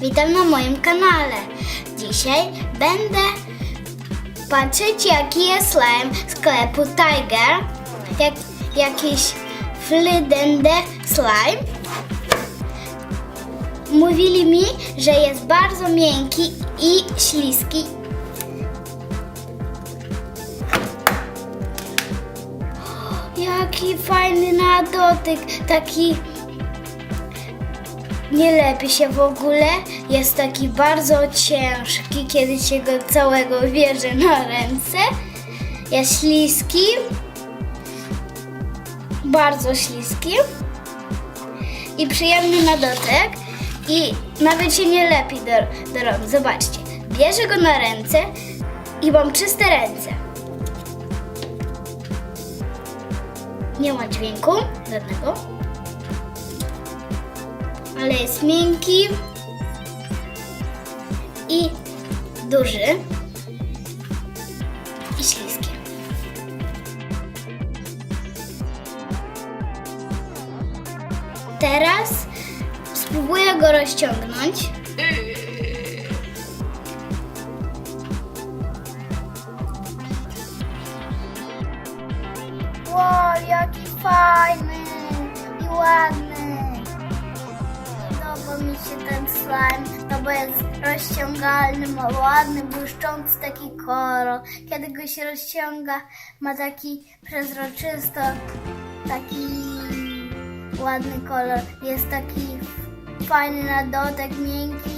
Witam na moim kanale. Dzisiaj będę patrzeć jaki jest slime sklepu Tiger. Jak, jakiś Flydende slime. Mówili mi, że jest bardzo miękki i śliski. Jaki fajny na dotyk, taki nie lepi się w ogóle. Jest taki bardzo ciężki, kiedy się go całego bierze na ręce. Jest śliski. Bardzo śliski. I przyjemny na dotyk. I nawet się nie lepi do, do rąk. Zobaczcie. Bierze go na ręce i mam czyste ręce. Nie ma dźwięku żadnego ale jest miękki i duży i śliski. Teraz spróbuję go rozciągnąć. Wow, jaki fajny i ładny. Mi się ten slime, no bo jest rozciągalny, ma ładny, błyszczący taki kolor. Kiedy go się rozciąga, ma taki przezroczysto, taki ładny kolor. Jest taki fajny na dotek, miękki.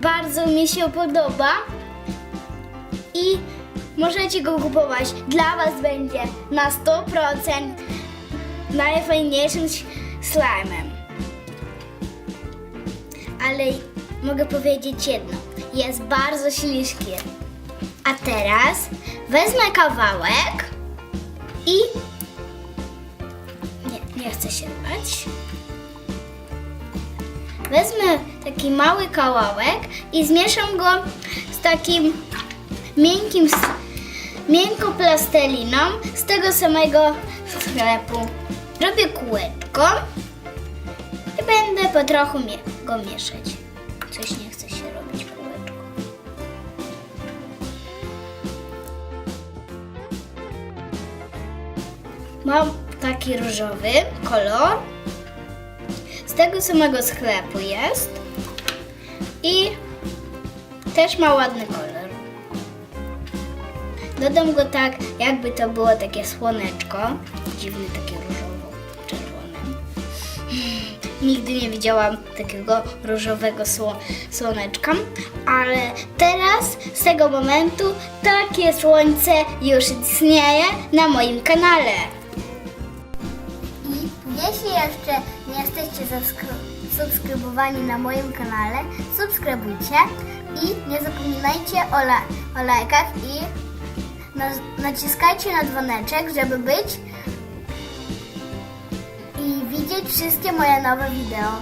Bardzo mi się podoba i możecie go kupować. Dla Was będzie na 100% najfajniejszym slime'em. Ale mogę powiedzieć jedno. Jest bardzo śliski. A teraz wezmę kawałek i nie, nie chcę się bać. Wezmę taki mały kawałek i zmieszam go z takim miękkim, miękką plasteliną z tego samego sklepu. Robię kółeczko i będę po trochu mie- go mieszać. Coś nie chce się robić kółeczko. Mam taki różowy kolor. Z tego samego sklepu jest. I też ma ładny kolor. Dodam go tak, jakby to było takie słoneczko. Dziwne, takie różowo-czerwone. Nigdy nie widziałam takiego różowego sło- słoneczka, ale teraz z tego momentu takie słońce już istnieje na moim kanale. I jeśli jeszcze nie jesteście subskry- subskrybowani na moim kanale, subskrybujcie i nie zapominajcie o, la- o lajkach i na- naciskajcie na dzwoneczek, żeby być widzieć wszystkie moje nowe wideo.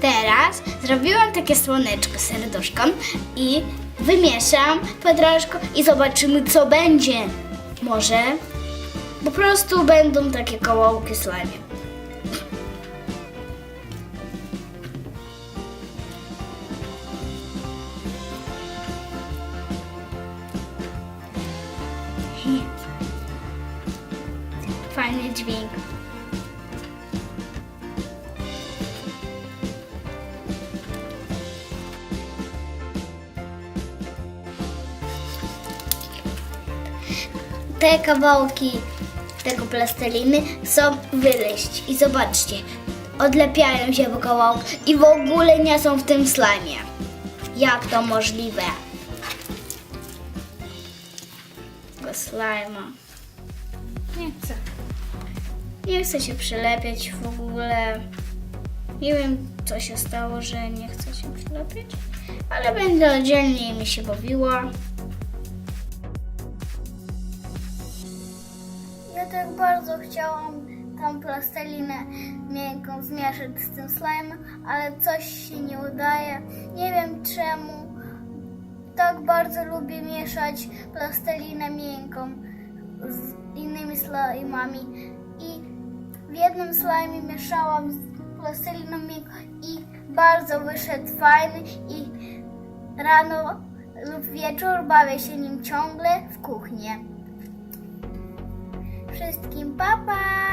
Teraz zrobiłam takie słoneczko, serduszko i wymieszam po i zobaczymy co będzie. Może po prostu będą takie kawałki slime. Fajny dźwięk. Te kawałki tego plasteliny są wyleść i zobaczcie, odlepiają się po kawałku i w ogóle nie są w tym slajmie. Jak to możliwe? Tego slajma. Nie chcę. Nie chcę się przylepiać w ogóle. Nie wiem, co się stało, że nie chcę się przylepiać, ale będę oddzielnie mi się bawiła. Ja tak bardzo chciałam tą plastelinę miękką zmieszać z tym slime, ale coś się nie udaje. Nie wiem czemu. Tak bardzo lubię mieszać plastelinę miękką z innymi slajmami i w jednym slajmie mieszałam z plasteliną i bardzo wyszedł fajny i rano lub wieczór bawię się nim ciągle w kuchni. Wszystkim papa! Pa.